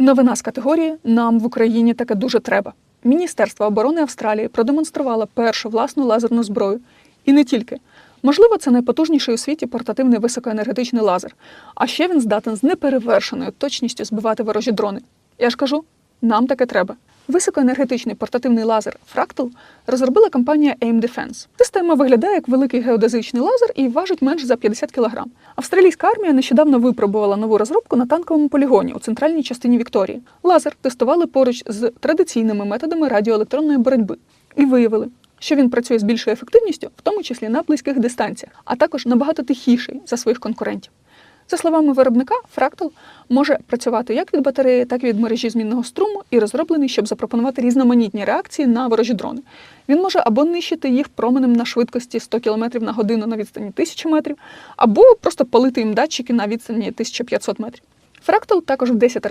Новина з категорії Нам в Україні таке дуже треба. Міністерство оборони Австралії продемонструвало першу власну лазерну зброю. І не тільки. Можливо, це найпотужніший у світі портативний високоенергетичний лазер. А ще він здатен з неперевершеною точністю збивати ворожі дрони. Я ж кажу, нам таке треба. Високоенергетичний портативний лазер Fractal розробила компанія AIM Defense. Система виглядає як великий геодезичний лазер і важить менш за 50 кг. Австралійська армія нещодавно випробувала нову розробку на танковому полігоні у центральній частині Вікторії. Лазер тестували поруч з традиційними методами радіоелектронної боротьби і виявили, що він працює з більшою ефективністю, в тому числі на близьких дистанціях, а також набагато тихіший за своїх конкурентів. За словами виробника, фрактал може працювати як від батареї, так і від мережі змінного струму і розроблений, щоб запропонувати різноманітні реакції на ворожі дрони. Він може або нищити їх променем на швидкості 100 км на годину на відстані 1000 метрів, або просто палити їм датчики на відстані 1500 метрів. Фрактал також в 10